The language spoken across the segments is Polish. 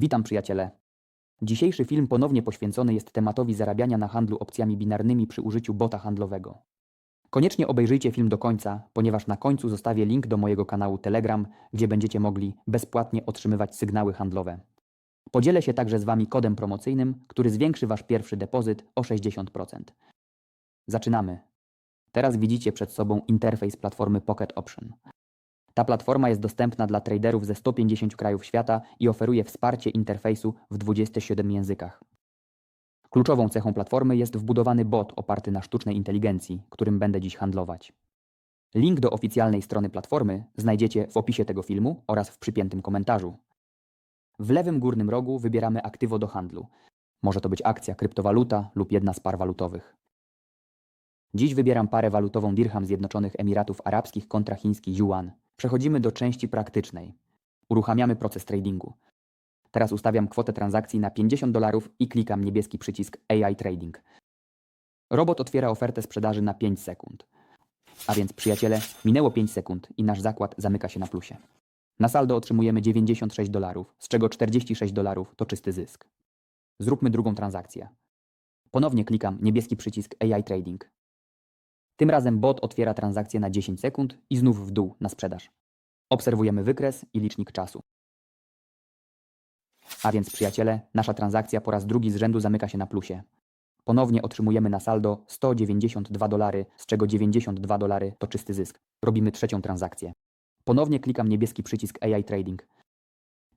Witam przyjaciele. Dzisiejszy film ponownie poświęcony jest tematowi zarabiania na handlu opcjami binarnymi przy użyciu bota handlowego. Koniecznie obejrzyjcie film do końca, ponieważ na końcu zostawię link do mojego kanału Telegram, gdzie będziecie mogli bezpłatnie otrzymywać sygnały handlowe. Podzielę się także z Wami kodem promocyjnym, który zwiększy Wasz pierwszy depozyt o 60%. Zaczynamy. Teraz widzicie przed sobą interfejs platformy Pocket Option. Ta platforma jest dostępna dla traderów ze 150 krajów świata i oferuje wsparcie interfejsu w 27 językach. Kluczową cechą platformy jest wbudowany bot oparty na sztucznej inteligencji, którym będę dziś handlować. Link do oficjalnej strony platformy znajdziecie w opisie tego filmu oraz w przypiętym komentarzu. W lewym górnym rogu wybieramy aktywo do handlu. Może to być akcja, kryptowaluta lub jedna z par walutowych. Dziś wybieram parę walutową dirham Zjednoczonych Emiratów Arabskich kontra chiński yuan. Przechodzimy do części praktycznej. Uruchamiamy proces tradingu. Teraz ustawiam kwotę transakcji na 50 dolarów i klikam niebieski przycisk AI Trading. Robot otwiera ofertę sprzedaży na 5 sekund. A więc przyjaciele, minęło 5 sekund i nasz zakład zamyka się na plusie. Na saldo otrzymujemy 96 dolarów, z czego 46 dolarów to czysty zysk. Zróbmy drugą transakcję. Ponownie klikam niebieski przycisk AI Trading. Tym razem bot otwiera transakcję na 10 sekund i znów w dół na sprzedaż. Obserwujemy wykres i licznik czasu. A więc przyjaciele, nasza transakcja po raz drugi z rzędu zamyka się na plusie. Ponownie otrzymujemy na saldo 192 dolary, z czego 92 dolary to czysty zysk. Robimy trzecią transakcję. Ponownie klikam niebieski przycisk AI Trading.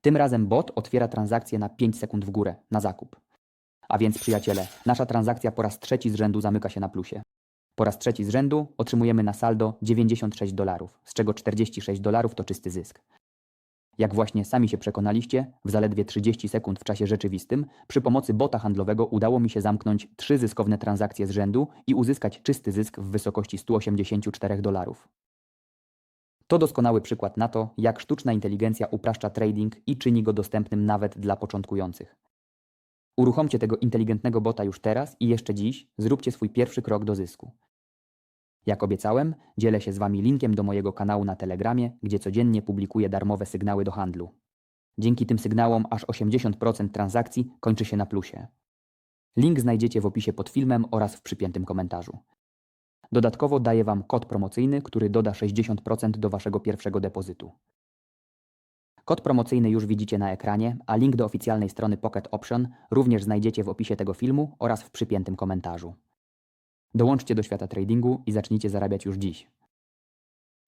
Tym razem bot otwiera transakcję na 5 sekund w górę, na zakup. A więc przyjaciele, nasza transakcja po raz trzeci z rzędu zamyka się na plusie. Po raz trzeci z rzędu otrzymujemy na saldo 96 dolarów, z czego 46 dolarów to czysty zysk. Jak właśnie sami się przekonaliście, w zaledwie 30 sekund w czasie rzeczywistym, przy pomocy bota handlowego udało mi się zamknąć trzy zyskowne transakcje z rzędu i uzyskać czysty zysk w wysokości 184 dolarów. To doskonały przykład na to, jak sztuczna inteligencja upraszcza trading i czyni go dostępnym nawet dla początkujących. Uruchomcie tego inteligentnego bota już teraz i jeszcze dziś zróbcie swój pierwszy krok do zysku. Jak obiecałem, dzielę się z Wami linkiem do mojego kanału na Telegramie, gdzie codziennie publikuję darmowe sygnały do handlu. Dzięki tym sygnałom aż 80% transakcji kończy się na plusie. Link znajdziecie w opisie pod filmem oraz w przypiętym komentarzu. Dodatkowo daję Wam kod promocyjny, który doda 60% do Waszego pierwszego depozytu. Kod promocyjny już widzicie na ekranie, a link do oficjalnej strony Pocket Option również znajdziecie w opisie tego filmu oraz w przypiętym komentarzu. Dołączcie do świata tradingu i zacznijcie zarabiać już dziś.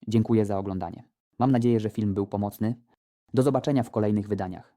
Dziękuję za oglądanie. Mam nadzieję, że film był pomocny. Do zobaczenia w kolejnych wydaniach.